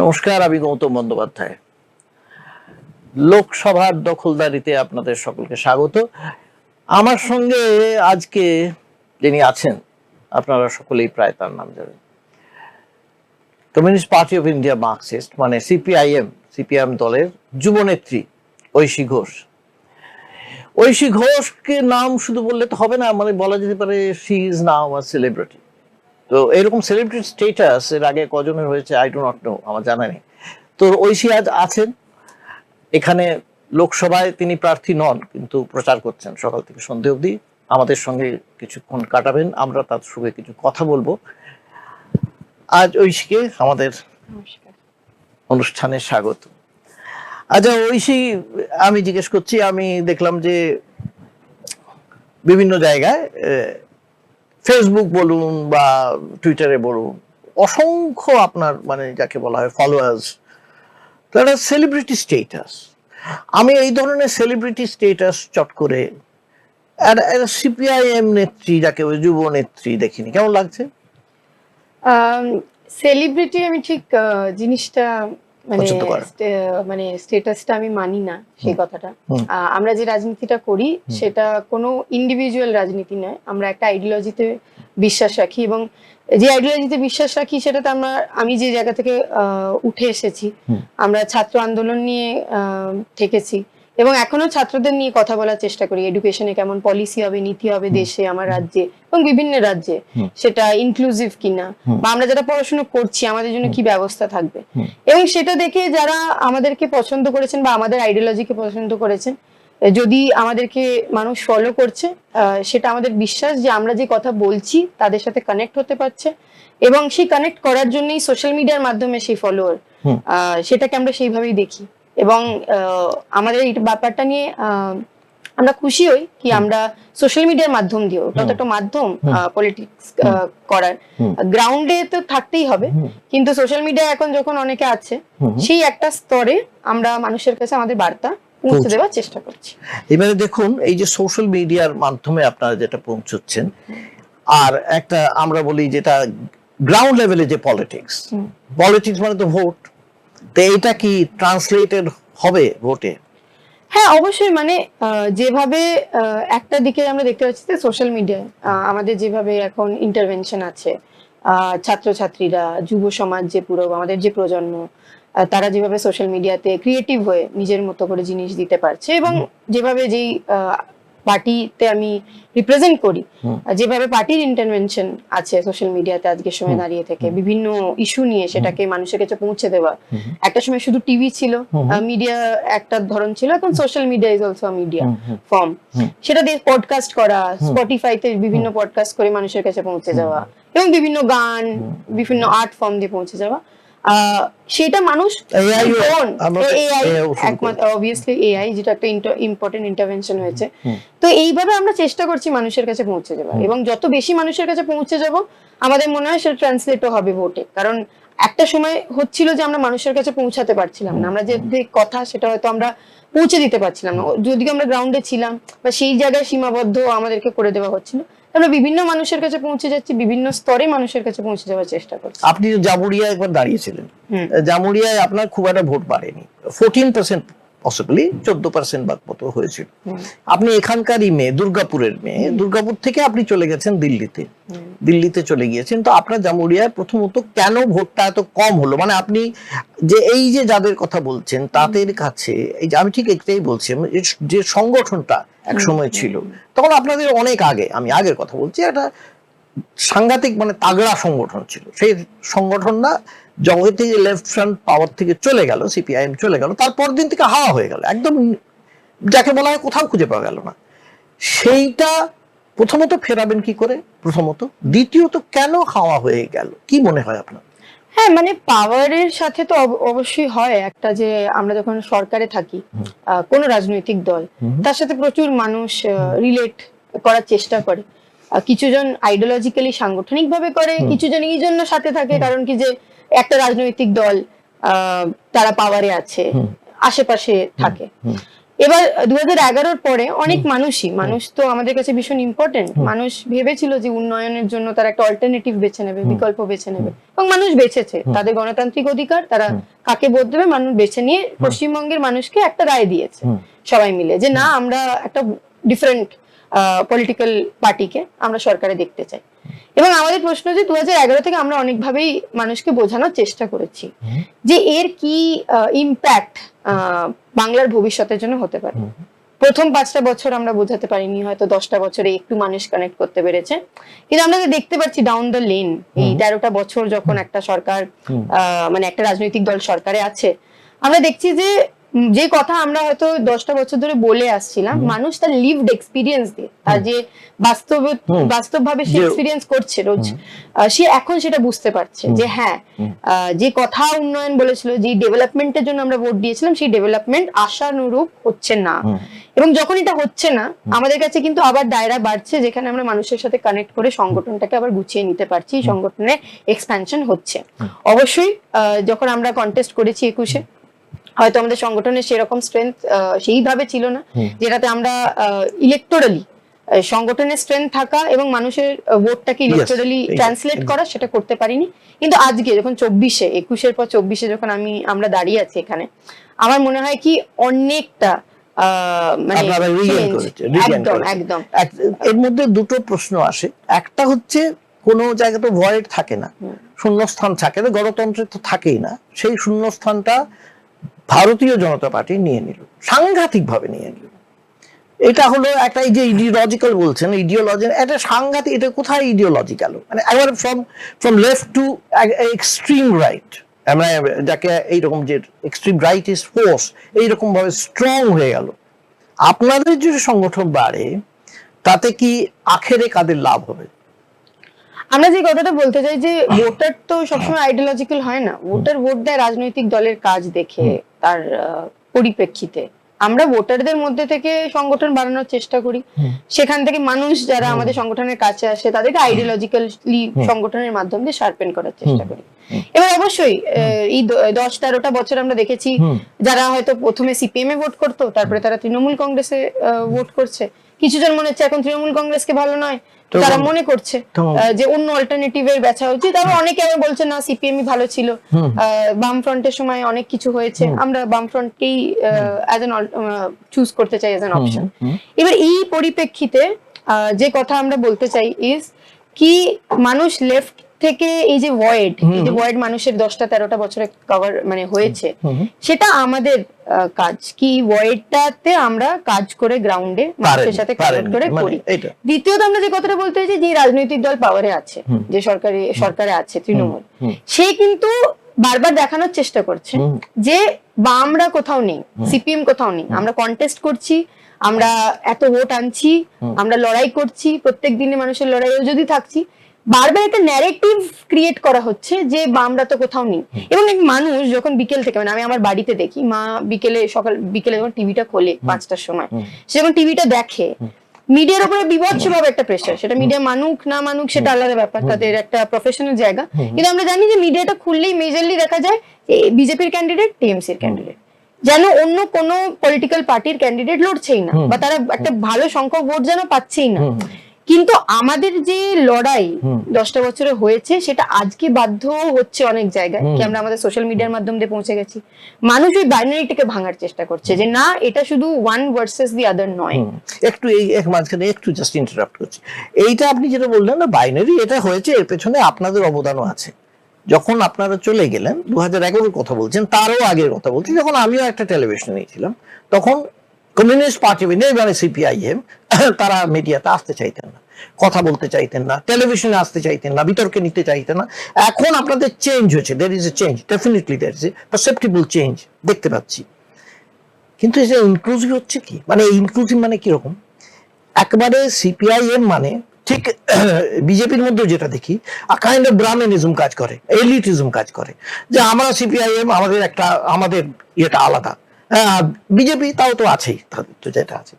নমস্কার, আমি গৌতম বন্দ্যোপাধ্যায়। লোকসভার দখলদারিতে আপনাদের সকলকে স্বাগত। আমার সঙ্গে আজকে যিনি আছেন, আপনারা সকলেই প্রায় তার নাম জানেন। Communist party of India Marxist মানে সিপিআইএম সিপিআইএম দলের যুবনেত্রী ঐশী ঘোষ। ঐশী ঘোষকে নাম শুধু বললে তো হবে না মানে বলা যেতে পারে she is now a celebrity তো এরকম সেলিব্রিটি স্টেটাস এর আগে কজনের হয়েছে আই ডো নট নো আমার জানা নেই। তো ঐশী আজ আছেন। এখানে লোকসভায় তিনি প্রার্থী নন কিন্তু প্রচার করছেন সকাল থেকে সন্ধে অবধি। আমাদের সঙ্গে কিছুক্ষণ কাটাবেন আমরা তার সঙ্গে কিছু কথা বলব। আজ ঐশীকে আমাদের অনুষ্ঠানে স্বাগত। আচ্ছা ঐশী আমি জিজ্ঞেস করছি আমি দেখলাম যে বিভিন্ন জায়গায় ফেসবুক বলুন বা টুইটারে বলুন, অসংখ্য আপনার মানে যাকে বলা হয় ফলোয়ার্স তারা সেলিব্রিটি স্টেটাস আমি এই ধরনের সেলিব্রিটি স্টেটাস চট করে সিপিআইএম নেত্রী যাকে ওই যুব নেত্রী দেখিনি, কেমন লাগছে? সেলিব্রিটি আমি ঠিক জিনিসটা মানে মানে স্টেটাসটা আমি মানি না সেই কথাটা। আমরা যে রাজনীতিটা করি সেটা কোনো ইন্ডিভিজুয়াল রাজনীতি নয়। আমরা একটা আইডিওলজিতে বিশ্বাস রাখি এবং যে আইডিওলজিতে বিশ্বাস রাখি সেটাতে আমরা আমি যে জায়গা থেকে আহ, উঠে এসেছি আমরা ছাত্র আন্দোলন নিয়ে থেকেছি এবং এখনও ছাত্রদের নিয়ে কথা বলার চেষ্টা করি। এডুকেশনে কেমন পলিসি হবে নীতি হবে দেশে আমার রাজ্যে এবং বিভিন্ন রাজ্যে। সেটা ইনক্লুসিভ কিনা বা আমরা যারা পড়াশোনা করছি আমাদের জন্য কি ব্যবস্থা থাকবে? এবং সেটা দেখে যারা আমাদেরকে পছন্দ করেছেন বা আমাদের আইডিওলজিকে পছন্দ করেছেন যদি আমাদেরকে মানুষ ফলো করছে সেটা আমাদের বিশ্বাস যে আমরা যে কথা বলছি তাদের সাথে কানেক্ট হতে পারছে এবং সেই কানেক্ট করার জন্যই সোশ্যাল মিডিয়ার মাধ্যমে সেই ফলোয়ার। সেটাকে আমরা সেইভাবেই দেখি। এবং আমাদের এই ব্যাপারটা নিয়ে আমরা খুশি হই কি আমরা সোশ্যাল মিডিয়ার মাধ্যম দিয়ে ওটা তো একটা মাধ্যম পলিটিক্স করার। গ্রাউন্ডে তো থাকতেই হবে কিন্তু সোশ্যাল মিডিয়া এখন যখন অনেকে আছে সেই একটা স্তরে আমরা মানুষের কাছে আমাদের বার্তা পৌঁছে পৌঁছে- দেওয়ার চেষ্টা করছি। এবারে দেখুন এই যে সোশ্যাল মিডিয়ার মাধ্যমে আপনারা যেটা পৌঁছচ্ছেন আর একটা আমরা বলি যেটা গ্রাউন্ড লেভেলে যে পলিটিক্স পলিটিক্স মানে তো ভোট তো এটা কি ট্রান্সলেটেড হবে ভোটে হ্যাঁ অবশ্যই মানে যেভাবে একটা দিকে আমরা দেখতে পাচ্ছি যে সোশ্যাল মিডিয়ায় আমাদের যেভাবে এখন ইন্টারভেনশন আছে ছাত্রছাত্রীরা যুব সমাজ যে পুরো আমাদের যে প্রজন্ম তারা যেভাবে সোশ্যাল মিডিয়াতে ক্রিয়েটিভ হয়ে নিজের মতো করে জিনিস দিতে পারছে এবং যেভাবে যেই পার্টিতে আমি রিপ্রেজেন্ট করি। যেভাবে পার্টির ইন্টারভেনশন আছে সোশ্যাল মিডিয়াতে আজকের সময় দাঁড়িয়ে থেকে বিভিন্ন ইস্যু নিয়ে সেটাকে মানুষের কাছে পৌঁছে দেওয়া। একটা সময় শুধু টিভি ছিল মিডিয়া একটা ধরন ছিল এখন social media is also media. Form সেটা দিয়ে পডকাস্ট করা স্পটিফাইতে বিভিন্ন পডকাস্ট করে মানুষের কাছে পৌঁছে যাওয়া এবং বিভিন্ন গান বিভিন্ন আর্ট ফর্ম দিয়ে পৌঁছে যাওয়া। সেটা মানুষ অবভিয়াসলি এআই যেটা একটা ইম্পর্টেন্ট ইন্টারভেনশন হয়েছে। তো এইভাবে আমরা চেষ্টা করছি মানুষের কাছে পৌঁছে যাওয়া এবং যত বেশি মানুষের কাছে পৌঁছে যাব আমাদের মনে হয় সেটা ট্রান্সলেটও হবে ভোটে কারণ একটা সময় হচ্ছিল যে আমরা মানুষের কাছে পৌঁছাতে পারছিলাম না। আমরা যে কথা সেটা হয়তো আমরা পৌঁছে দিতে পারছিলাম না। যদিও আমরা গ্রাউন্ডে ছিলাম বা সেই জায়গায় সীমাবদ্ধ আমাদেরকে করে দেওয়া হচ্ছিল আমরা বিভিন্ন মানুষের কাছে পৌঁছে যাচ্ছি বিভিন্ন স্তরে মানুষের কাছে পৌঁছে যাওয়ার চেষ্টা করছি। আপনি জামুরিয়া একবার দাঁড়িয়েছিলেন। জামুরিয়ায় আপনার খুব একটা ভোট বাড়েনি। ফোরটিন পার্সেন্ট পসিবলি চোদ্দ পার্সেন্ট বা মতো হয়েছিল আপনি এখানকারই মেয়ে দুর্গাপুরের মেয়ে দুর্গাপুর থেকে আপনি চলে গেছেন দিল্লিতে। দিল্লিতে চলে গিয়েছেন। তো আপনার জামুরিয়ায় প্রথমত কেন ভোটটা এত কম হলো? মানে আপনি যে এই যে যাদের কথা বলছেন তাদের কাছে এই যে আমি ঠিক একটাই বলছি যে সংগঠনটা এক সময় ছিল তখন আপনাদের অনেক আগে আমি আগের কথা বলছি একটা সাংঘাতিক মানে তাগড়া সংগঠন ছিল। সেই সংগঠনটা জগৎ থেকে লেফট ফ্রন্ট পাওয়ার থেকে চলে গেল সিপিআইএম চলে গেল তারপর দিন থেকে হাওয়া হয়ে গেল। একদম যাকে বলা হয় কোথাও খুঁজে পাওয়া গেল না। সেইটা প্রথমত ফেরাবেন কি করে? প্রথমত। দ্বিতীয়ত কেন হাওয়া হয়ে গেল? কি মনে হয় আপনার? হ্যাঁ মানে পাওয়ারের সাথে তো অবশ্যই হয় একটা যে আমরা যখন সরকারে থাকি কোনো রাজনৈতিক দল তার সাথে প্রচুর মানুষ রিলেট করার চেষ্টা করে। কিছুজন আইডিওলজিক্যালি সাংগঠনিক ভাবে করে কিছুজন এই জন্য সাথে থাকে কারণ কি যে একটা রাজনৈতিক দল আহ, তারা পাওয়ারে আছে আশেপাশে থাকে। এবার দু হাজার পরে অনেক মানুষই মানুষ তো আমাদের কাছে ভীষণ ইম্পর্টেন্ট মানুষ ভেবেছিল যে উন্নয়নের জন্য তারা একটা অল্টারনেটিভ বেছে নেবে বিকল্প বেছে নেবে। এবং মানুষ বেছেছে। তাদের গণতান্ত্রিক অধিকার তারা কাকে ভোট দেবে মানুষ বেছে নিয়ে পশ্চিমবঙ্গের মানুষকে একটা রায় দিয়েছে সবাই মিলে যে না আমরা একটা ডিফারেন্ট পলিটিক্যাল পার্টিকে আমরা সরকারে দেখতে চাই। এবং আমাদের প্রশ্ন যে দু থেকে আমরা অনেকভাবেই মানুষকে বোঝানোর চেষ্টা করেছি যে এর কি ইম্প্যাক্ট বাংলার ভবিষ্যতের জন্য হতে পারে। প্রথম পাঁচটা বছর আমরা বোঝাতে পারিনি হয়তো দশটা বছরে একটু মানুষ কানেক্ট করতে পেরেছে। কিন্তু আমরা দেখতে পাচ্ছি ডাউন দ্য লেন এই তেরোটা বছর যখন একটা সরকার আহ, মানে একটা রাজনৈতিক দল সরকারে আছে আমরা দেখছি যে যে কথা আমরা হয়তো দশটা বছর ধরে বলে আসছিলাম মানুষ তার লিভড এক্সপিরিয়েন্স দিয়ে তার যে বাস্তব বাস্তবভাবে সে এক্সপিরিয়েন্স করছে রোজ সে এখন সেটা বুঝতে পারছে যে হ্যাঁ যে কথা উন্নয়ন বলেছিল যে ডেভেলপমেন্টের জন্য আমরা ভোট দিয়েছিলাম সেই ডেভেলপমেন্ট আশানুরূপ হচ্ছে না। এবং যখন এটা হচ্ছে না আমাদের কাছে কিন্তু আবার দায়রা বাড়ছে যেখানে আমরা মানুষের সাথে কানেক্ট করে সংগঠনটাকে আবার গুছিয়ে নিতে পারছি সংগঠনের এক্সপ্যানশন হচ্ছে। অবশ্যই যখন আমরা কন্টেস্ট করেছি একুশে হয়তো আমাদের সংগঠনের সেরকম স্ট্রেংথ সেইভাবে ছিল না যেটাতে আমরা ইলেকটোরালি সংগঠনের স্ট্রেংথ থাকা এবং মানুষের ভোটটাকে ইলেকটোরালি ট্রান্সলেট করা সেটা করতে পারিনি। কিন্তু আজকে যখন চব্বিশে একুশের পর চব্বিশে যখন আমি আমরা দাঁড়িয়ে আছি এখানে আমার মনে হয় কি অনেকটা মানে একদম একদম। এর মধ্যে দুটো প্রশ্ন আসে। একটা হচ্ছে কোনো জায়গায় তো ভয়েড থাকে না। শূন্যস্থান থাকে না গণতন্ত্রে তো থাকেই না। সেই শূন্যস্থানটা ভারতীয় জনতা পার্টি নিয়ে নিল সাংঘাতিক ভাবে নিয়ে নিল। এটা হলো একটা এই যে ইডিওলজিক্যাল বলছেন ইডিওলজি এটা সাংঘাতিক, এটা কোথায় ইডিওলজি গেল মানে একবারে from from left to extreme right আমরা যাকে এইরকম যে এক্সট্রিম রাইট ইজ ফোর্স এইরকম ভাবে স্ট্রং হয়ে গেল। আপনাদের যদি সংগঠন বাড়ে, তাতে কি আখেরে কাদের লাভ হবে? আমরা যে কথাটা বলতে চাই যে ভোটার তো সবসময় আইডিওলজিক্যাল হয় না। ভোটার ভোট দেয় রাজনৈতিক দলের কাজ দেখে তার পরিপ্রেক্ষিতে। আমরা ভোটারদের মধ্যে থেকে সংগঠন বানানোর চেষ্টা করি। সেখান থেকে মানুষ যারা আমাদের সংগঠনের কাছে আসে তাদেরকে আইডিওলজিক্যালি সংগঠনের মাধ্যমে দিয়ে শার্পেন করার চেষ্টা করি। এবার অবশ্যই এই দশ তেরোটা বছর আমরা দেখেছি যারা হয়তো প্রথমে সিপিএম এ ভোট করতো তারপরে তারা তৃণমূল কংগ্রেসে ভোট করছে। কিছু জন মনে হচ্ছে এখন তৃণমূল কংগ্রেসকে ভালো নয় তারা মনে করছে যে অন্য অল্টারনেটিভ এর বেচা উচিত। আবার অনেকে আমি বলছে না সিপিএমই ভালো ছিল। আহ, বাম ফ্রন্টের সময় অনেক কিছু হয়েছে। আমরা বাম ফ্রন্টকেই অ্যাজ এন চুজ করতে চাই অ্যাজ এন অপশন এবার এই পরিপ্রেক্ষিতে আহ, যে কথা আমরা বলতে চাই ইজ কি মানুষ লেফট থেকে এই যে ভয়েড এই যে ভয়েড মানুষের দশটা তেরোটা বছরে কভার মানে হয়েছে সেটা আমাদের কাজ। কি ভয়েডটাতে আমরা কাজ করে গ্রাউন্ডে মানুষের সাথে কানেক্ট করে মানে করি। দ্বিতীয়ত আমরা যে কথাটা বলতে চাইছি যে রাজনৈতিক দল পাওয়ারে আছে যে সরকারি সরকারে আছে তৃণমূল সে কিন্তু বারবার দেখানোর চেষ্টা করছে যে বামরা কোথাও নেই সিপিএম কোথাও নেই আমরা কন্টেস্ট করছি আমরা এত ভোট আনছি আমরা লড়াই করছি প্রত্যেক দিনে মানুষের লড়াইও যদি থাকছি বারবার একটা ন্যারেটিভ ক্রিয়েট করা হচ্ছে যে বামরা তো কোথাও নেই। এবং এক মানুষ যখন বিকেল থেকে মানে আমি আমার বাড়িতে দেখি মা বিকেলে সকাল বিকেলে যখন টিভিটা খোলে পাঁচটার সময় সে যখন টিভিটা দেখে মিডিয়ার উপরে বিভৎস ভাবে একটা প্রেশার সেটা মিডিয়া মানুক না মানুক সেটা আলাদা ব্যাপার তাদের একটা প্রফেশনাল জায়গা। কিন্তু আমরা জানি যে মিডিয়াটা খুললেই মেজরলি দেখা যায় বিজেপির ক্যান্ডিডেট টিএমসির ক্যান্ডিডেট যেন অন্য কোনো পলিটিক্যাল পার্টির ক্যান্ডিডেট লড়ছেই না বা তারা একটা ভালো সংখ্যক ভোট যেন পাচ্ছেই না। কিন্তু আমাদের যে লড়াই দশটা বছরে হয়েছে সেটা আজকে বাধ্য হচ্ছে অনেক জায়গায় কি আমরা আমাদের সোশ্যাল মিডিয়ার মাধ্যম দিয়ে পৌঁছে গেছি। মানুষ ওই বাইনারিটাকে ভাঙার চেষ্টা করছে যে না এটা শুধু ওয়ান ভার্সেস দি আদার নয়। একটু এই এক মাঝখানে একটু জাস্ট ইন্টারাপ্ট করছি। এইটা আপনি যেটা বললেন না বাইনারি এটা হয়েছে এর পেছনে আপনাদের অবদানও আছে। যখন আপনারা চলে গেলেন দু হাজার এগারোর কথা বলছেন তারও আগের কথা বলছি যখন আমিও একটা টেলিভিশন নিয়েছিলাম তখন কমিউনিস্ট পার্টি মানে সিপিআইএম তারা মিডিয়াতে আসতে চাইতেন না, কথা বলতে চাইতেন না টেলিভিশনে আসতে চাইতেন না, বিতর্কে নিতে চাইতেন না। এখন আপনাদের চেঞ্জ হয়েছে there is a change definitely there is a perceptible change দেখতে পাচ্ছি। কিন্তু যে ইনক্লুসিভ হচ্ছে কি? মানে ইনক্লুসিভ মানে কীরকম? একবারে সিপিআইএম মানে ঠিক বিজেপির মধ্যে যেটা দেখি কাইন্ড অফ ব্রাহ্মণিজম কাজ করে এলিটিজম কাজ করে। যে আমরা সিপিআইএম আমাদের একটা, আমাদের ইয়েটা আলাদা। বিজেপি তাও তো আছেই তো যেটা আছে।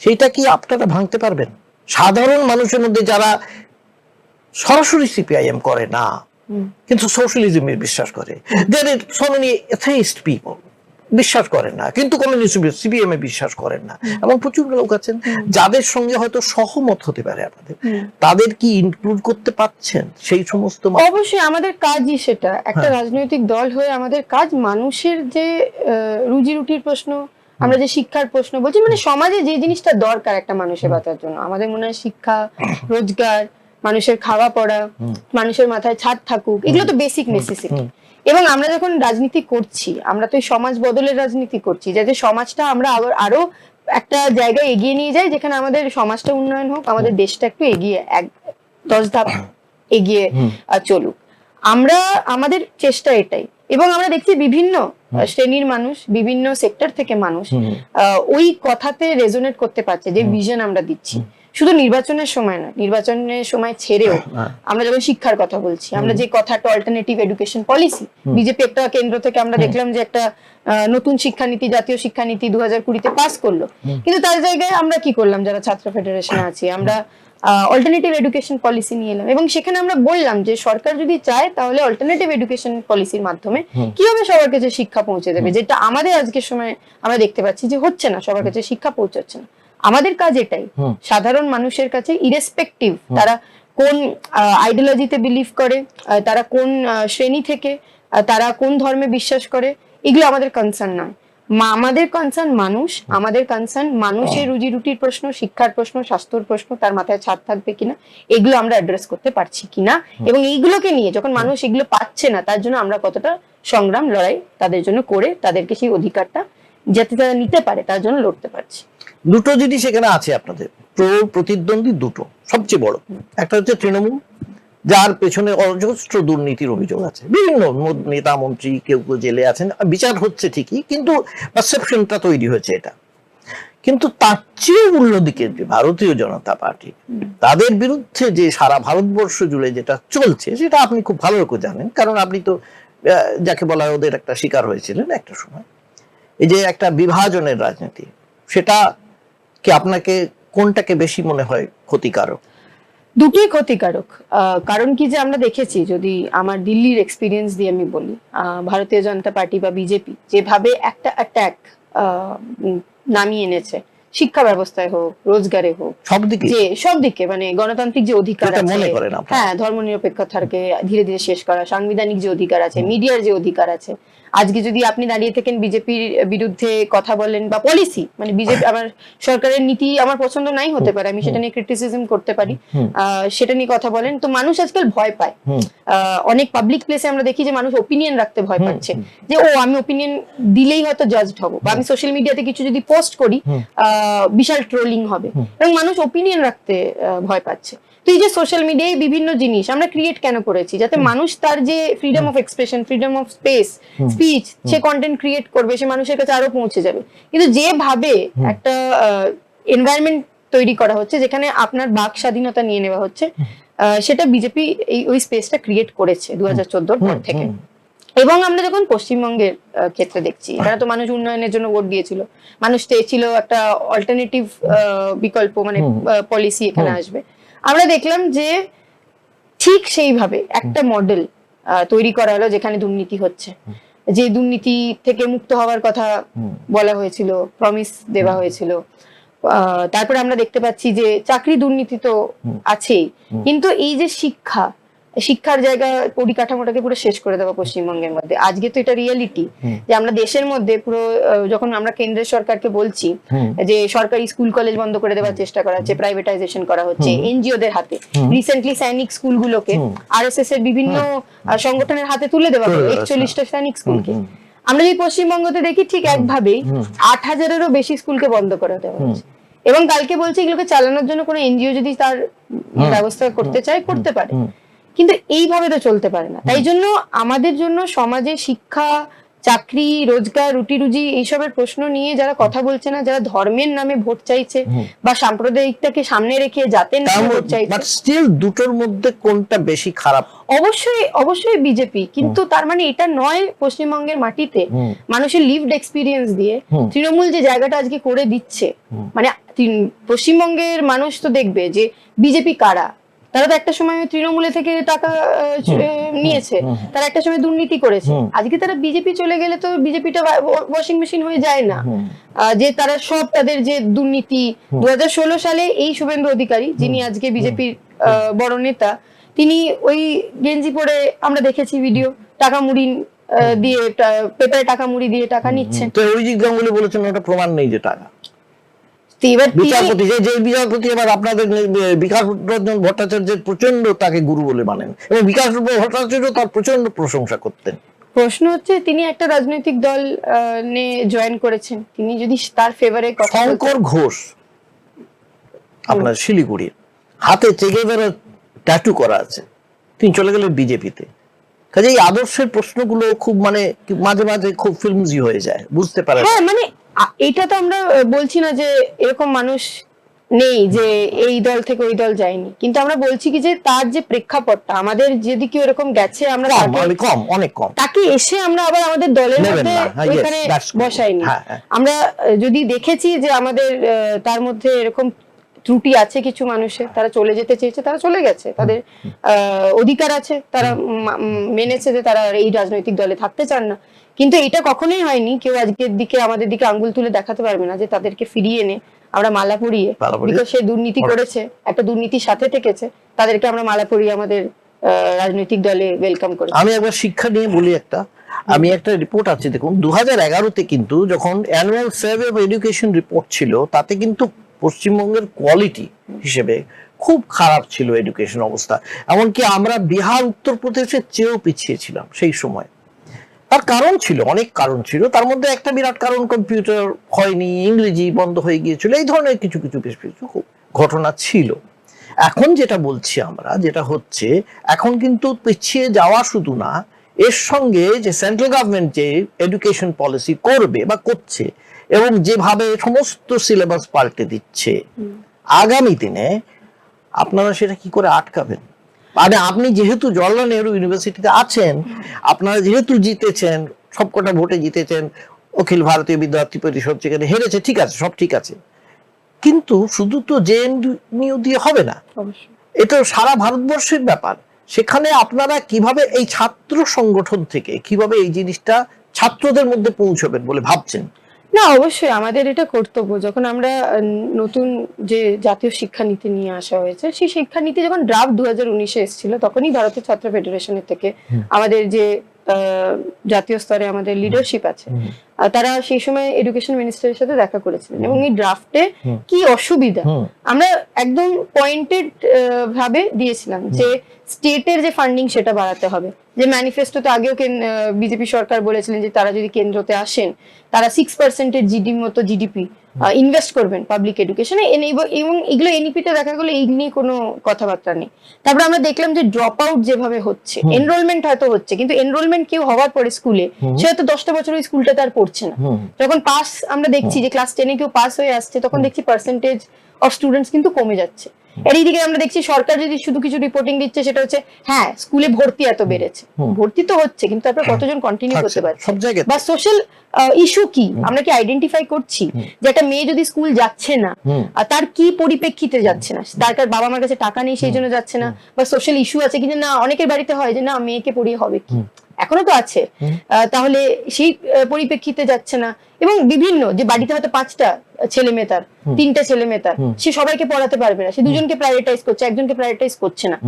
সেটা কি আপনারা ভাঙতে পারবেন? সাধারণ মানুষের মধ্যে যারা সরাসরি সিপিআইএম করে না কিন্তু সোশ্যালিজমে বিশ্বাস করে there so many atheist people বিশ্বাস করেন না। কিন্তু কমিউনিস্ট সিপিএম এ বিশ্বাস করেন না। এবং প্রচুর লোক আছেন যাদের সঙ্গে হয়তো সহমত হতে পারে আপনাদের। তাদের কি ইনক্লুড করতে পারছেন? সেই সমস্ত অবশ্যই আমাদের কাজই সেটা। একটা হ্যাঁ। রাজনৈতিক দল হয়ে আমাদের কাজ মানুষের যে রুজি রুটির প্রশ্ন আমরা যে শিক্ষার প্রশ্ন বলছি মানে সমাজে যে জিনিসটা দরকার একটা মানুষের বাঁচার জন্য। আমাদের মনে হয় শিক্ষা রোজগার মানুষের খাওয়া পড়া মানুষের মাথায় ছাদ থাকুক এগুলো তো বেসিক নেসেসিটি। এবং আমরা যখন রাজনীতি করছি আমরা তো সমাজ বদলের রাজনীতি করছি যাতে সমাজটা আমরা আবার আরও একটা জায়গায় এগিয়ে নিয়ে যাই যেখানে আমাদের সমাজটা উন্নয়ন হোক আমাদের দেশটা একটু এগিয়ে এক দশ ধাপ এগিয়ে চলুক। আমরা আমাদের চেষ্টা এটাই। এবং আমরা দেখছি বিভিন্ন শ্রেণির মানুষ বিভিন্ন সেক্টর থেকে মানুষ আহ, ওই কথাতে রেজোনেট করতে পারছে যে ভিশন আমরা দিচ্ছি। শুধু নির্বাচনের সময় না নির্বাচনের সময় ছেড়েও হ্যাঁ। আমরা যখন শিক্ষার কথা বলছি আমরা যে কথাটা অল্টারনেটিভ এডুকেশন পলিসি বিজেপি একটা কেন্দ্র থেকে আমরা দেখলাম যে একটা নতুন শিক্ষানীতি জাতীয় শিক্ষানীতি দু হাজার কুড়িতে পাস করল। কিন্তু তার জায়গায় আমরা কি করলাম যারা ছাত্র ফেডারেশনে আছি? আমরা অল্টারনেটিভ এডুকেশন পলিসি নিয়ে এলাম এবং সেখানে আমরা বললাম যে সরকার যদি চায় তাহলে অল্টারনেটিভ এডুকেশন পলিসির মাধ্যমে কীভাবে সবার কাছে শিক্ষা পৌঁছে দেবে? যেটা আমাদের আজকের সময় আমরা দেখতে পাচ্ছি যে হচ্ছে না সবার কাছে শিক্ষা পৌঁছাচ্ছে না। আমাদের কাজ এটাই। সাধারণ মানুষের কাছে ইরেসপেক্টিভ তারা কোন আইডিওলজিতে বিলিভ করে তারা কোন শ্রেণি থেকে তারা কোন ধর্মে বিশ্বাস করে এগুলো আমাদের কনসার্ন নয়। আমাদের কনসার্ন মানুষ আমাদের কনসার্ন মানুষের রুজি রুটির প্রশ্ন শিক্ষার প্রশ্ন স্বাস্থ্যর প্রশ্ন তার মাথায় ছাদ থাকবে কিনা এগুলো আমরা অ্যাড্রেস করতে পারছি কিনা। এবং এইগুলোকে নিয়ে যখন মানুষ এগুলো পাচ্ছে না তার জন্য আমরা কতটা সংগ্রাম লড়াই তাদের জন্য করে তাদেরকে সেই অধিকারটা যাতে তারা নিতে পারে, তার জন্য লড়তে পারছি। দুটো জিনিস এখানে আছে আপনাদের। প্রো, প্রতিদ্বন্দ্বী দুটো, সবচেয়ে বড়। একটা হচ্ছে তৃণমূল, যার পেছনে অজস্র দুর্নীতির অভিযোগ আছে। বিভিন্ন নেতা মন্ত্রী কেউ কেউ জেলে আছেন বিচার হচ্ছে ঠিকই, কিন্তু পারসেপশনটা তৈরি হয়েছে এটা। কিন্তু তার চেয়ে অন্যদিকে যে ভারতীয় জনতা পার্টি, তাদের বিরুদ্ধে যে সারা ভারতবর্ষ জুড়ে যেটা চলছে, সেটা আপনি খুব ভালো করে জানেন। কারণ আপনি তো যাকে বলা ওদের একটা শিকার হয়েছিলেন একটা সময়। এই যে একটা বিভাজনের রাজনীতি সেটা কি আপনাকে কোনটাকে বেশি মনে হয় ক্ষতিকারক? দুটোই ক্ষতিকারক। কারণ কি যে আমরা দেখেছি যদি আমার দিল্লির এক্সপিরিয়েন্স দিয়ে আমি বলি ভারতীয় জনতা পার্টি বা বিজেপি যেভাবে একটা অ্যাটাক নামিয়ে এনেছে শিক্ষা ব্যবস্থায় হোক রোজগারে হোক সব দিকে? যে সব দিকে মানে গণতান্ত্রিক যে অধিকার আছে। হ্যাঁ ধর্মনিরপেক্ষতাকে ধীরে ধীরে শেষ করা সাংবিধানিক যে অধিকার আছে মিডিয়ার যে অধিকার আছে আজকে যদি আপনি দাঁড়িয়ে থাকেন বিজেপির বিরুদ্ধে কথা বলেন বা পলিসি মানে বিজেপি আমার সরকারের নীতি আমার পছন্দ নাই হতে পারে আমি সেটা নিয়ে ক্রিটিসিজম করতে পারি। সেটা নিয়ে কথা বলেন তো মানুষ আজকাল ভয় পায়। আহ, অনেক পাবলিক প্লেসে আমরা দেখি যে মানুষ ওপিনিয়ন রাখতে ভয় পাচ্ছে। যে ও আমি ওপিনিয়ন দিলেই হয়তো জাজড হব বা আমি সোশ্যাল মিডিয়াতে কিছু যদি পোস্ট করি আহ, বিশাল ট্রোলিং হবে। এবং মানুষ ওপিনিয়ন রাখতে ভয় পাচ্ছে। তো এই যে সোশ্যাল মিডিয়ায় বিভিন্ন জিনিস আমরা ক্রিয়েট কেন করেছি? যাতে মানুষ তার যে freedom of expression freedom of space speech say content create করবে সে মানুষের কাছে আরও পৌঁছে যাবে। কিন্তু যেভাবে একটা এনভায়রনমেন্ট তৈরি করা হচ্ছে যেখানে আপনার বাক স্বাধীনতা নিয়ে নেওয়া হচ্ছে সেটা বিজেপি এই ওই স্পেসটা ক্রিয়েট করেছে দু হাজার চোদ্দোর পর থেকে। এবং আমরা যখন পশ্চিমবঙ্গের ক্ষেত্রে দেখছি এখানে তো মানুষ উন্নয়নের জন্য ভোট দিয়েছিল। মানুষ চেয়েছিল একটা অল্টারনেটিভ বিকল্প মানে। পলিসি এখানে। আসবে। আমরা দেখলাম যে ঠিক সেইভাবে একটা মডেল তৈরি করা হলো যেখানে দুর্নীতি হচ্ছে। যে দুর্নীতি থেকে মুক্ত হওয়ার কথা বলা হয়েছিল প্রমিস দেওয়া হয়েছিল। তারপরে আমরা দেখতে পাচ্ছি যে চাকরি দুর্নীতি তো আছেই। কিন্তু এই যে শিক্ষা শিক্ষার জায়গা পরিকাঠামোটাকে পুরো শেষ করে দেওয়া পশ্চিমবঙ্গের মধ্যে। আজকে তো এটা রিয়েলিটি যে আমরা দেশের মধ্যে পুরো যখন আমরা কেন্দ্রের সরকারকে বলছি যে সরকারি স্কুল কলেজ বন্ধ করে দেওয়ার চেষ্টা করা হচ্ছে প্রাইভেটাইজেশন করা হচ্ছে। এনজিও দের হাতে। রিসেন্টলি সৈনিক স্কুলগুলোকে। আরএসএস এর বিভিন্ন সংগঠনের হাতে তুলে দেওয়া হলো একচল্লিশটা সৈনিক স্কুলকে। আমরা যদি পশ্চিমবঙ্গতে দেখি ঠিক একভাবেই হুম। আট হাজারেরও বেশি স্কুলকে বন্ধ করে দেওয়া হচ্ছে। এবং কালকে বলছে এগুলোকে চালানোর জন্য কোনো এনজিও যদি তার ব্যবস্থা করতে চায় করতে পারে। কিন্তু এইভাবে তো চলতে পারে না। তাই জন্য আমাদের জন্য সমাজে শিক্ষা চাকরি রোজগার রুটি রুজি এইসবের প্রশ্ন নিয়ে যারা কথা বলছে না যারা ধর্মের নামে ভোট চাইছে বা সাম্প্রদায়িকতাকে সামনে রেখে জাতের নামে ভোট চাইছে। বাট স্টিল দুটোর মধ্যে কোনটা বেশি খারাপ? অবশ্যই অবশ্যই বিজেপি কিন্তু তার মানে এটা নয় পশ্চিমবঙ্গের মাটিতে। মানুষের লিভড এক্সপিরিয়েন্স দিয়ে তৃণমূল যে জায়গাটা আজকে করে দিচ্ছে মানে পশ্চিমবঙ্গের মানুষ তো দেখবে যে বিজেপি কারা? তারা তো একটা সময় তৃণমূলে থেকে টাকা নিয়েছে। তারা একটা সময় দুর্নীতি করেছে। আজকে তারা বিজেপি চলে গেলে তো বিজেপিটা ওয়াশিং মেশিন হয়ে যায় না। যে তারা সব তাদের যে দুর্নীতি দুই হাজার ষোলো সালে এই শুভেন্দু অধিকারী যিনি আজকে বিজেপির বড় নেতা তিনি ওই গেঞ্জি পরে আমরা দেখেছি ভিডিও টাকা মুড়ি দিয়ে পেপারে টাকা মুড়ি দিয়ে টাকা নিচ্ছেন। তো অভিজিৎ গাঙ্গুলি বলেছেন ওটা প্রমাণ নেই যে টাকা। এবার তিনি- বিচারপতি যে যে বিচারপতি এবার আপনাদের বিকাশ রঞ্জন ভট্টাচার্যের প্রচণ্ড তাকে গুরু বলে মানেন। এবং বিকাশ ভট্টাচার্য তার প্রচণ্ড প্রশংসা করতেন। প্রশ্ন হচ্ছে তিনি একটা রাজনৈতিক দল আহ, জয়েন করেছেন। তিনি যদি তার ফেভারে কথা শঙ্কর ঘোষ আপনার শিলিগুড়ির হাতে চেগেবেরা ট্যাটু করা আছে। তিনি চলে গেলেন বিজেপিতে। কাজে এই আদর্শের প্রশ্নগুলো খুব মানে মাঝে মাঝে খুব ফিল্মজি হয়ে যায়। বুঝতে পারে হ্যাঁ মানে এটা তো আমরা বলছি না যে এরকম মানুষ নেই যে এই দল থেকে ওই দল যায়নি। কিন্তু আমরা বলছি কি যে তার যে প্রেক্ষাপটটা আমাদের যদি কেউ এরকম গেছে আমরা কম অনেক কম তাকে এসে আমরা আবার আমাদের দলের মধ্যে হ্যাঁ, ওইখানে বসাইনি। হ্যাঁ, হ্যাঁ। আমরা যদি দেখেছি যে আমাদের তার মধ্যে এরকম ত্রুটি আছে কিছু মানুষের তারা চলে যেতে চেয়েছে তারা চলে গেছে। তাদের আহ, অধিকার আছে তারা মেনেছে যে তারা এই রাজনৈতিক দলে থাকতে চান না। কিন্তু এটা কখনোই হয়নি। কেউ আজকের দিকে আমাদের দিকে আঙ্গুল তুলে দেখাতে পারবে না যে তাদেরকে ফিরিয়ে এনে আমরা মালা পরিয়ে বিকজ সে দুর্নীতি করেছে একটা দুর্নীতির সাথে থেকেছে তাদেরকে আমরা মালা পরিয়ে আমাদের রাজনৈতিক দলে ওয়েলকাম করি আমি একবার শিক্ষা নিয়ে বলি একটা আমি একটা রিপোর্ট আছে দেখুন দু হাজার এগারোতে কিন্তু যখন annual survey of education report ছিল তাতে কিন্তু পশ্চিমবঙ্গের কোয়ালিটি হিসেবে খুব খারাপ ছিল এডুকেশন অবস্থা। এমনকি আমরা বিহার উত্তরপ্রদেশের চেয়েও পিছিয়ে ছিলাম সেই সময়। তার কারণ ছিল অনেক কারণ ছিল। তার মধ্যে একটা বিরাট কারণ কম্পিউটার হয়নি ইংরেজি বন্ধ হয়ে গিয়েছিল এই ধরনের কিছু কিছু বেশ কিছু ঘটনা ছিল। এখন যেটা বলছি আমরা যেটা হচ্ছে এখন কিন্তু পিছিয়ে যাওয়া শুধু না এর সঙ্গে যে সেন্ট্রাল গভর্নমেন্ট যে এডুকেশন পলিসি করবে বা করছে এবং যেভাবে সমস্ত সিলেবাস পাল্টে দিচ্ছে আগামী দিনে আপনারা সেটা কি করে আটকাবেন? মানে আপনি যেহেতু জওয়াহরলাল নেহরু ইউনিভার্সিটিতে আছেন আপনারা যেহেতু জিতেছেন সবকটা ভোটে জিতেছেন অখিল ভারতীয় বিদ্যার্থী পরিষদ সেখানে হেরেছে ঠিক আছে সব ঠিক আছে। কিন্তু শুধু তো জেএনইউ দিয়ে হবে না। এটা সারা ভারতবর্ষের ব্যাপার। সেখানে আপনারা কীভাবে এই ছাত্র সংগঠন থেকে কীভাবে এই জিনিসটা ছাত্রদের মধ্যে পৌঁছবেন বলে ভাবছেন? না অবশ্যই আমাদের এটা কর্তব্য। যখন আমরা নতুন যে জাতীয় শিক্ষানীতি নিয়ে আসা হয়েছে সেই শিক্ষানীতি যখন ড্রাফট দু হাজার উনিশে এসেছিল তখনই ভারতের ছাত্র ফেডারেশনের থেকে আমাদের যে জাতীয় স্তরে আমাদের লিডারশিপ আছে। তারা সেই সময় এডুকেশন মিনিস্টারের সাথে দেখা করেছিলেন এবং এই ড্রাফটে কি অসুবিধা? আমরা একদম পয়েন্টেড ভাবে দিয়েছিলাম যে স্টেটের যে ফান্ডিং সেটা বাড়াতে হবে। যে ম্যানিফেস্টো তো আগেও বিজেপি সরকার বলেছিলেন যে তারা যদি কেন্দ্রতে আসেন তারা সিক্স পার্সেন্টের জিডি মতো জিডিপি ইনভেস্ট করবেন পাবলিক এডুকেশনে এবং এগুলো এনইপিতে দেখা গেলো এই নিয়ে কোনো কথাবার্তা নেই। তারপরে আমরা দেখলাম যে ড্রপ আউট যেভাবে হচ্ছে এনরোলমেন্ট হয়তো হচ্ছে কিন্তু এনরোলমেন্ট কেউ হওয়ার পরে স্কুলে সে হয়তো দশটা বছর ওই স্কুলটা আর পড়ছে না। যখন পাস আমরা দেখছি যে ক্লাস টেনে কেউ পাস হয়ে আসছে তখন দেখছি পার্সেন্টেজ অফ স্টুডেন্টস কিন্তু কমে যাচ্ছে। এর এইদিকে আমরা দেখছি সরকার যদি শুধু কিছু রিপোর্টিং দিচ্ছে সেটা হচ্ছে হ্যাঁ স্কুলে ভর্তি এত বেড়েছে। ভর্তি তো হচ্ছে কিন্তু তারপর কতজন কন্টিনিউ করতে পারছে? বা সোশ্যাল ইস্যু কি? আমরা কি আইডেন্টিফাই করছি যে একটা মেয়ে যদি স্কুল যাচ্ছে না আর তার কি পরিপ্রেক্ষিতে যাচ্ছে না? তার কার বাবা মার কাছে টাকা নেই সেই জন্য যাচ্ছে না? বা সোশ্যাল ইস্যু আছে কিন্তু না অনেকের বাড়িতে হয় যে না মেয়েকে পড়িয়ে হবে কি? এখনও তো আছে। তাহলে সেই পরিপ্রেক্ষিতে যাচ্ছে না। এবং বিভিন্ন যে বাড়িতে হয়তো পাঁচটা ছেলে মেয়ে তার তিনটা ছেলে মেয়ে তার সে সবাইকে পড়াতে পারবে না। সে দুজনকে প্রায়োরিটাইজ করছে একজনকে প্রায়োরিটাইজ করছে না।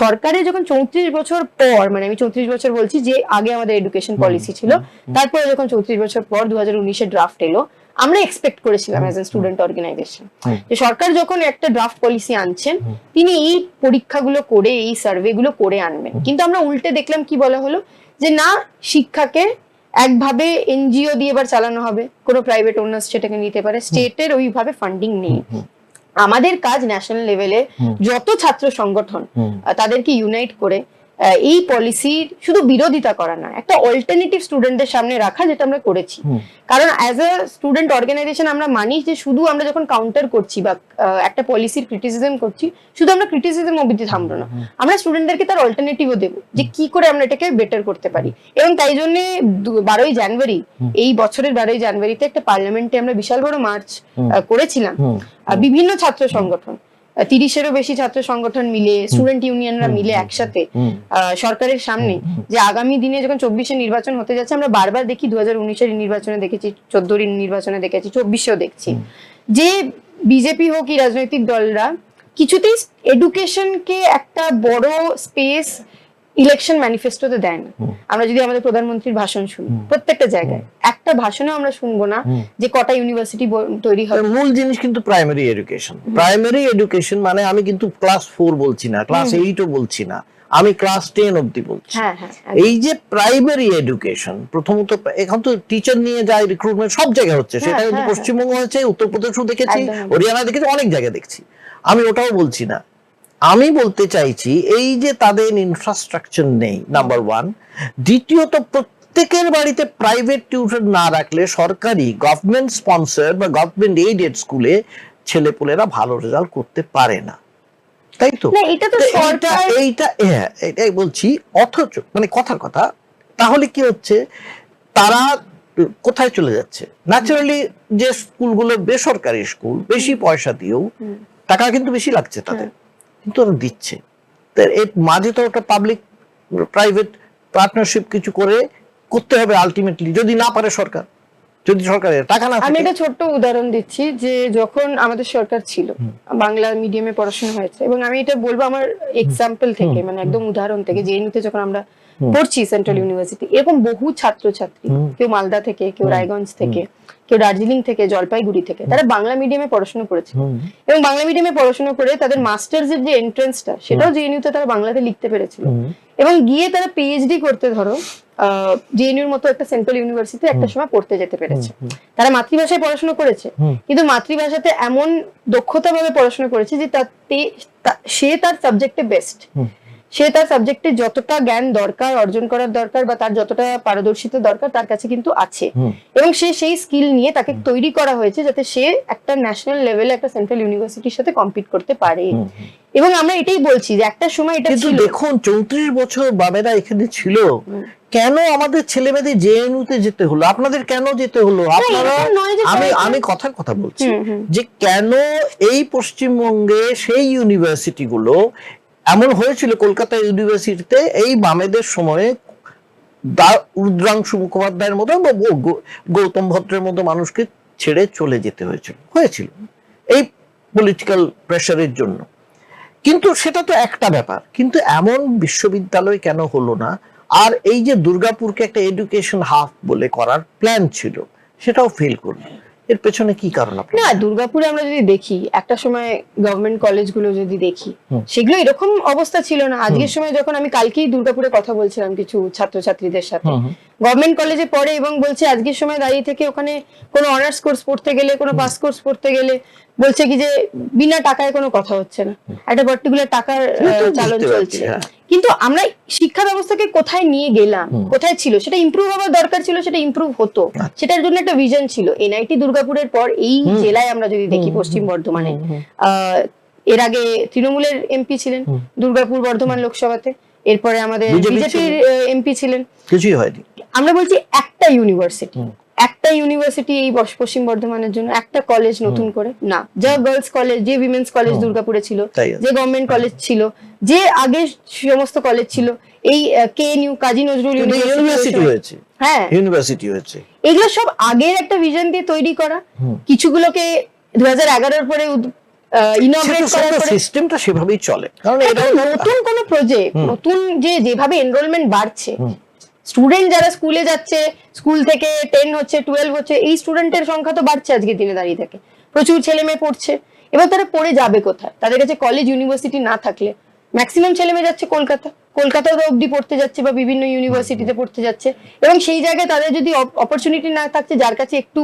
সরকারের যখন চৌত্রিশ বছর পর মানে আমি চৌত্রিশ বছর বলছি যে আগে আমাদের এডুকেশন পলিসি ছিল তারপরে যখন চৌত্রিশ বছর পর দু হাজার ড্রাফট এলো আমরা এক্সপেক্ট করেছিলাম অ্যাজ এ স্টুডেন্ট অর্গানাইজেশন যে সরকার যখন একটা ড্রাফট পলিসি আনছেন তিনি এই পরীক্ষাগুলো করে এই সার্ভে গুলো করে আনবেন। কিন্তু আমরা উল্টে দেখলাম কি বলা হলো? যে না শিক্ষাকে একভাবে এনজিও দিয়ে এবার চালানো হবে। কোনো প্রাইভেট ওনার্স সেটাকে নিতে পারে। স্টেটের ওইভাবে ফান্ডিং নেই। আমাদের কাজ ন্যাশনাল লেভেলে যত ছাত্র সংগঠন তাদেরকে ইউনাইট করে এই পলিসির শুধু বিরোধিতা করা না একটা অল্টারনেটিভ স্টুডেন্টদের সামনে রাখা যেটা আমরা করেছি। কারণ অ্যাজ আ স্টুডেন্ট অর্গানাইজেশন আমরা মানি যে শুধু আমরা যখন কাউন্টার করছি বা একটা পলিসির ক্রিটিসিজম করছি শুধু আমরা ক্রিটিসিজম অবধি থামবো না। আমরা স্টুডেন্টদেরকে তার অল্টারনেটিভও দেবো যে কি করে আমরা এটাকে বেটার করতে পারি। এবং তাই জন্য বারোই জানুয়ারি এই বছরের বারোই জানুয়ারিতে একটা পার্লামেন্টে আমরা বিশাল বড় মার্চ করেছিলাম। বিভিন্ন ছাত্র সংগঠন। তিরিশেরও বেশি ছাত্র সংগঠন মিলে স্টুডেন্ট ইউনিয়নরা মিলে একসাথে সরকারের সামনে যে আগামী দিনে যখন চব্বিশে নির্বাচন হতে যাচ্ছে আমরা বারবার দেখি দু হাজার উনিশের নির্বাচনে দেখেছি চোদ্দোর নির্বাচনে দেখেছি চব্বিশেও দেখছি। যে বিজেপি হোক কি রাজনৈতিক দলরা কিছুতেই এডুকেশনকে একটা বড় স্পেস ইলেকশন ম্যানিফেস্টোতে দেয় না আমরা যদি আমাদের প্রধানমন্ত্রীর ভাষণ শুনি প্রত্যেকটা জায়গায়। একটা ভাষণেও আমরা শুনব না যে কটা ইউনিভার্সিটি তৈরি হবে। মূল জিনিস কিন্তু প্রাইমারি এডুকেশন প্রাইমারি এডুকেশন মানে আমি কিন্তু ক্লাস ফোর বলছি না ক্লাস এইটও বলছি না। আমি ক্লাস টেন অব্দি বলছি। হ্যাঁ হ্যাঁ এই যে প্রাইমারি এডুকেশন প্রথমত এখন তো টিচার নিয়ে যায় রিক্রুটমেন্ট সব জায়গায় হচ্ছে। সেটা হ্যাঁ, হ্যাঁ, পশ্চিমবঙ্গ হয়েছে উত্তরপ্রদেশও দেখেছি। হরিয়ানা দেখেছি অনেক জায়গায় দেখছি। আমি ওটাও বলছি না। আমি বলতে চাইছি এই যে তাদের ইনফ্রাস্ট্রাকচার নেই নাম্বার ওয়ান দ্বিতীয়ত প্রত্যেকের বাড়িতে প্রাইভেট টিউশন না রাখলে সরকারি গভর্নমেন্ট স্পন্সর বা গভর্নমেন্ট এইডেড স্কুলে ছেলেপুলেরা ভালো রেজাল্ট করতে পারে না। তাই তো? এটা তো তো এইটা হ্যাঁ এটাই বলছি অথচ মানে কথার কথা তাহলে কি হচ্ছে তারা কোথায় চলে যাচ্ছে? ন্যাচারালি যে স্কুলগুলো বেসরকারি স্কুল বেশি পয়সা দিয়েও টাকা কিন্তু বেশি লাগছে তাদের। কিন্তু ওরা দিচ্ছে। এর মাঝে তো ওটা পাবলিক প্রাইভেট পার্টনারশিপ কিছু করে করতে হবে আলটিমেটলি যদি না পারে সরকার যদি সরকারের টাকা না আমি একটা ছোট্ট উদাহরণ দিচ্ছি যে যখন আমাদের সরকার ছিল বাংলা মিডিয়ামে পড়াশোনা হয়েছে এবং আমি এটা বলব আমার এক্সাম্পল থেকে মানে একদম উদাহরণ থেকে জেএনইউতে যখন আমরা পড়ছি সেন্ট্রাল ইউনিভার্সিটি এরকম বহু ছাত্রছাত্রী হুম। কেউ মালদা থেকে কেউ রায়গঞ্জ থেকে কেউ দার্জিলিং থেকে জলপাইগুড়ি থেকে তারা বাংলা মিডিয়ামে পড়াশোনা করেছে। এবং বাংলা মিডিয়ামে পড়াশোনা করে তাদের মাস্টার্স এর যে এন্ট্রান্সটা সেটাও জেএনইউতে তারা বাংলাতে লিখতে পেরেছিল। এবং গিয়ে তারা পিএইচডি করতে ধরো জেএনইউর মতো একটা সেন্ট্রাল ইউনিভার্সিটি একটা সময় পড়তে যেতে পেরেছে। তারা মাতৃভাষায় পড়াশোনা করেছে। কিন্তু মাতৃভাষাতে এমন দক্ষতা ভাবে পড়াশোনা করেছে যে তাতে সে তার সাবজেক্টে বেস্ট। সে তার সাবজেক্টে যতটা জ্ঞান দরকার অর্জন করার দরকার বা তার যতটা পারদর্শিতা দরকার তার কাছে কিন্তু আছে। এবং সে সেই স্কিল নিয়ে তাকে তৈরি করা হয়েছে যাতে সে একটা ন্যাশনাল লেভেলে একটা সেন্ট্রাল ইউনিভার্সিটির সাথে কম্পিট করতে পারে। এবং আমরা এটাই বলছি যে একটা সময় এটা ছিল। দেখুন চৌত্রিশ বছর বাবেরা এখানে ছিল। কেন আমাদের ছেলে মেয়েদের জেএনইউ তে যেতে হলো? আপনাদের কেন যেতে হলো? আপনারা আমি আমি কথার কথা বলছি। যে কেন এই পশ্চিমবঙ্গে সেই ইউনিভার্সিটি গুলো এমন হয়েছিল কলকাতা ইউনিভার্সিটিতে এই বামেদের সময়ে রুদ্রাংশু মুখোপাধ্যায়ের মতো বা গৌতম ভদ্রের মতো মানুষকে ছেড়ে চলে যেতে হয়েছিল হয়েছিল এই পলিটিক্যাল প্রেশারের জন্য। কিন্তু সেটা তো একটা ব্যাপার, কিন্তু এমন বিশ্ববিদ্যালয় কেন হলো না? আর এই যে দুর্গাপুরকে একটা এডুকেশন হাফ বলে করার প্ল্যান ছিল, সেটাও ফেল করল। এর পেছনে কি কারণ না দুর্গাপুরে আমরা যদি দেখি একটা সময় গভর্নমেন্ট কলেজগুলো যদি দেখি সেগুলো এরকম অবস্থা ছিল না। আজকের সময় যখন আমি কালকেই দুর্গাপুরে কথা বলছিলাম কিছু ছাত্রছাত্রীদের সাথে। গভর্নমেন্ট কলেজে পড়ে এবং বলছে আজকের সময় দাঁড়িয়ে থেকে ওখানে কোনো অনার্স কোর্স পড়তে গেলে কোনো পাস কোর্স পড়তে গেলে বলছে কি যে বিনা টাকায় কোনো কথা হচ্ছে না। একটা পার্টিকুলার টাকার চালন চলছে। হ্যাঁ। কিন্তু আমরা শিক্ষা ব্যবস্থাকে কোথায় নিয়ে গেলাম? কোথায় ছিল? সেটা ইমপ্রুভ হওয়ার দরকার ছিল সেটা ইমপ্রুভ হতো। আচ্ছা। সেটার জন্য একটা ভিজন ছিল। এনআইটি দুর্গাপুরের পর এই জেলায় আমরা যদি দেখি পশ্চিম বর্ধমানে এর আগে তৃণমূলের এমপি ছিলেন দুর্গাপুর বর্ধমান লোকসভাতে। এরপরে আমাদের বিজেপির এমপি ছিলেন। কিছুই হয়নি। আমরা বলছি একটা ইউনিভার্সিটি। একটা ইউনিভার্সিটি এই পশ্চিম বর্ধমানের জন্য একটা কলেজ নতুন করে। না যা গার্লস কলেজ যে উইমেন্স কলেজ দুর্গাপুরে ছিল যে গভর্নমেন্ট কলেজ ছিল যে আগে সমস্ত কলেজ ছিল এই K U Kazi Nazrul university হয়েছে। হ্যাঁ। ইউনিভার্সিটি হয়েছে। এগুলো সব আগের একটা ভিশন দিয়ে তৈরি করা। কিছুগুলোকে দু হাজার এগারোর পরে ইনগ্রেট করার পরে সিস্টেমটা সেভাবেই চলে। কারণ এটা নতুন কোন প্রজেক্ট নতুন যে যেভাবে এনরোলমেন্ট বাড়ছে স্টুডেন্ট যারা স্কুলে যাচ্ছে স্কুল থেকে টেন হচ্ছে টুয়েলভ হচ্ছে এই স্টুডেন্টের সংখ্যা তো বাড়ছে আজকে দিনে দাঁড়িয়ে থেকে। প্রচুর ছেলে মেয়ে পড়ছে। এবার তারা পড়ে যাবে কোথায়? তাদের কাছে কলেজ ইউনিভার্সিটি না থাকলে। ম্যাক্সিমাম ছেলে মেয়ে যাচ্ছে কলকাতা। কলকাতাও তো অবধি পড়তে যাচ্ছে বা বিভিন্ন ইউনিভার্সিটিতে পড়তে যাচ্ছে। এবং সেই জায়গায় তাদের যদি অপরচুনিটি না থাকছে, যার কাছে একটু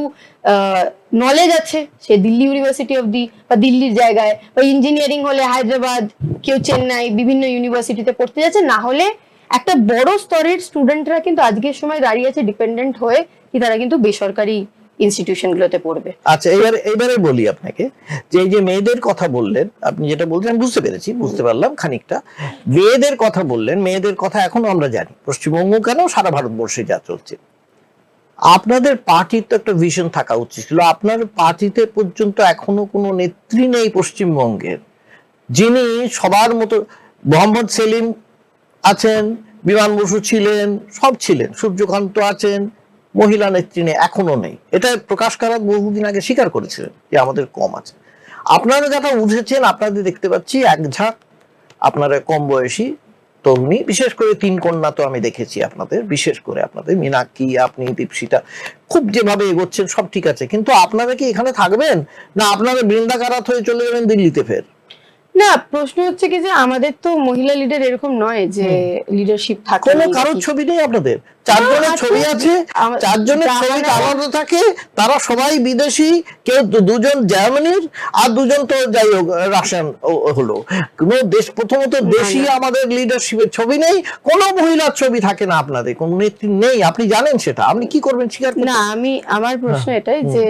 নলেজ আছে, সে দিল্লি ইউনিভার্সিটি অবধি বা দিল্লির জায়গায়, বা ইঞ্জিনিয়ারিং হলে হায়দ্রাবাদ, কেউ চেন্নাই, বিভিন্ন ইউনিভার্সিটিতে পড়তে যাচ্ছে, না হলে একটা বড় স্তরের স্টুডেন্টরা কিন্তু আজকের সময় দাঁড়িয়ে আছে ডিপেন্ডেন্ট হয়ে, কি তারা কিন্তু বেসরকারি ইনস্টিটিউশন গুলোতে পড়বে। আচ্ছা এবারে এবারে বলি আপনাকে যে, এই যে মেয়েদের কথা বললেন, আপনি যেটা বলছেন বুঝতে পেরেছি, বুঝতে পারলাম খানিকটা। মেয়েদের কথা বললেন, মেয়েদের কথা এখনও আমরা জানি। পশ্চিমবঙ্গ কেন সারা ভারতবর্ষে যা চলছে? আপনাদের পার্টির তো একটা ভিশন থাকা উচিত ছিল। আপনার পার্টিতে পর্যন্ত এখনও কোনো নেত্রী নেই পশ্চিমবঙ্গের, যিনি সবার মতো মোহাম্মদ সেলিম আছেন, বিমান বসু ছিলেন, সব ছিলেন। সূর্যকান্ত আছেন মহিলা নেত্রী নেই এখনও নেই। এটা প্রকাশ কারাত বহুদিন আগে স্বীকার করেছিলেন যে আমাদের কম আছে। আপনারা যারা উঠেছেন, আপনাদের দেখতে পাচ্ছি এক ঝাঁক আপনারা কম বয়সী তরুণী। বিশেষ করে তিন কন্যা তো আমি দেখেছি আপনাদের। বিশেষ করে আপনাদের মিনাক্ষী, আপনি, দীপশিতা। খুব যেভাবে এগোচ্ছেন, সব ঠিক আছে। কিন্তু আপনারা কি এখানে থাকবেন? না, আপনারা বৃন্দাকারাত হয়ে চলে যাবেন দিল্লিতে ফের? না প্রশ্ন হচ্ছে কি যে আমাদের তো মহিলা লিডার এরকম নয় যে লিডারশিপ থাকে কোনো কারোর ছবি নেই আপনাদের। চারজনের ছবি আছে চারজনের ছবি আলাদা থাকে তারা সবাই বিদেশি কেউ দুজন জার্মানির আর দুজন তো যাই হোক রাশিয়ান হলো। কোন দেশ প্রথমত দেশি আমাদের লিডারশিপের ছবি নেই কোন মহিলার ছবি থাকে না আপনাদের কোন নেত্রী নেই। আপনি জানেন সেটা আপনি কি করবেন স্বীকার? না আমি আমার প্রশ্ন এটাই যে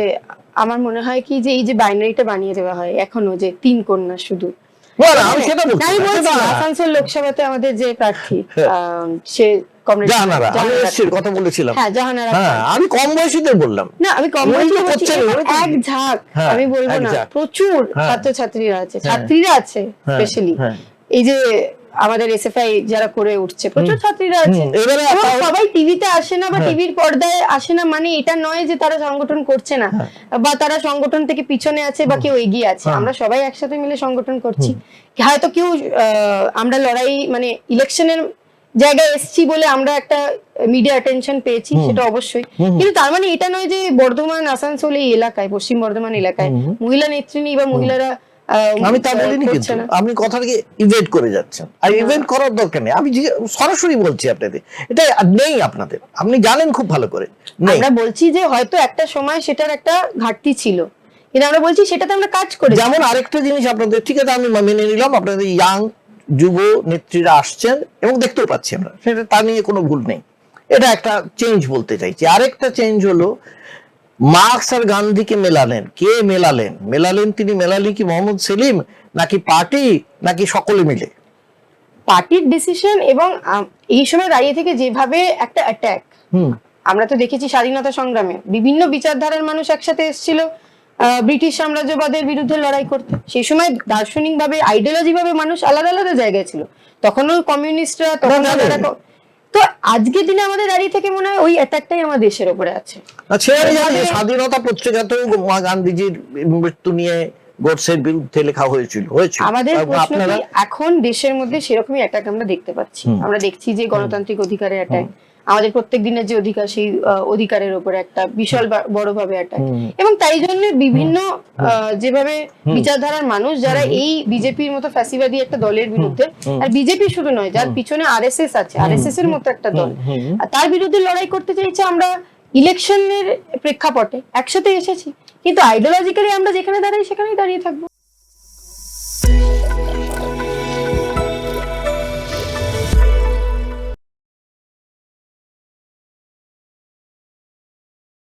আমার মনে হয় কি যে এই যে বাইনারিটা বানিয়ে দেওয়া হয় এখনও যে তিন কন্যা শুধু। আমি সেটা বলছি। আসানসোল লোকসভাতে আমাদের যে প্রার্থী হ্যাঁ। সে জাহানারা আমি কথা বলেছিলাম হ্যাঁ জাহানারা হ্যাঁ আমি কম বয়সীদের বললাম না আমি কম বয়সী এক ঝাঁক আমি বলব না প্রচুর। ছাত্রছাত্রীরা আছে। ছাত্রীরা আছে স্পেশালি। এই যে আমাদের এসএফআই যারা করে উঠছে প্রচুর ছাত্রীরা আছে। সবাই টিভিতে আসে না বা হ্যাঁ। টিভির পর্দায় আসে না মানে এটা নয় যে তারা সংগঠন করছে না। বা তারা সংগঠন থেকে পিছনে আছে বা কেউ এগিয়ে আছে। হ্যাঁ। আমরা সবাই একসাথে মিলে সংগঠন করছি। হয়তো কেউ আমরা লড়াই মানে ইলেকশনের জায়গায় এসছি বলে আমরা একটা মিডিয়া অ্যাটেনশন পেয়েছি সেটা অবশ্যই। কিন্তু তার মানে এটা নয় যে বর্ধমান আসানসোল এই এলাকায় পশ্চিম বর্ধমান এলাকায় মহিলা নেত্রী বা মহিলারা আমি তা বলিনি কিন্তু। আপনি কথাটাকে ইভেন্ট করে যাচ্ছেন। আর ইভেন্ট করার দরকার নেই। আমি সরাসরি বলছি আপনাদের। এটা নেই আপনাদের। আপনি জানেন খুব ভালো করে। আমরা বলছি যে হয়তো একটা সময় সেটার একটা ঘাটতি ছিল। কিন্তু আমরা বলছি সেটাতে আমরা কাজ করি যেমন আরেকটা জিনিস আপনাদের ঠিক আছে আমি মেনে নিলাম। আপনাদের ইয়াং যুব নেত্রীরা আসছেন এবং দেখতেও পাচ্ছি আমরা। সেটা তা নিয়ে কোনো ভুল নেই। এটা একটা চেঞ্জ বলতে চাইছি। আরেকটা চেঞ্জ হলো মার্কস আর গান্ধীকে মেলালেন। কে মেলালেন? মেলালেন তিনি মেলালেন কি মোহাম্মদ সেলিম নাকি পার্টি নাকি সকলে মিলে? পার্টির ডিসিশন এবং এই সময় দাঁড়িয়ে থেকে যেভাবে একটা অ্যাটাক আমরা তো দেখেছি স্বাধীনতা সংগ্রামে। বিভিন্ন বিচারধারার মানুষ একসাথে এসেছিল ব্রিটিশ সাম্রাজ্যবাদের বিরুদ্ধে লড়াই করতে। সেই সময় দার্শনিক ভাবে আইডিওলজি ভাবে মানুষ আলাদা আলাদা জায়গায় ছিল। তখনও কমিউনিস্টরা তখন তো আজকের দিনে আমাদের দাঁড়িয়ে থেকে মনে হয় ওই অ্যাটাকটাই আমার দেশের উপরে আছে। স্বাধীনতা পত্রিকাতেও গান্ধীজির মৃত্যু নিয়ে গোডসের বিরুদ্ধে লেখা হয়েছিল হয়েছিল। আমাদের প্রশ্ন এখন দেশের মধ্যে সেরকমই অ্যাটাক আমরা দেখতে পাচ্ছি। আমরা দেখছি যে গণতান্ত্রিক অধিকারের অ্যাটাক আমাদের প্রত্যেক দিনের যে অধিকার সেই অধিকারের উপরে একটা বিশাল বড়ভাবে অ্যাটাক এবং তাই জন্য বিভিন্ন যেভাবে বিচারধারার মানুষ যারা এই বিজেপির মতো ফ্যাসিবাদী একটা দলের বিরুদ্ধে আর বিজেপি শুধু নয় যার পিছনে আরএসএস আছে আরএসএস এর মতো একটা দল। আর তার বিরুদ্ধে লড়াই করতে চাইছে আমরা ইলেকশনের প্রেক্ষাপটে একসাথে এসেছি। কিন্তু আইডিওলজিক্যালি আমরা যেখানে দাঁড়াই সেখানেই দাঁড়িয়ে থাকব।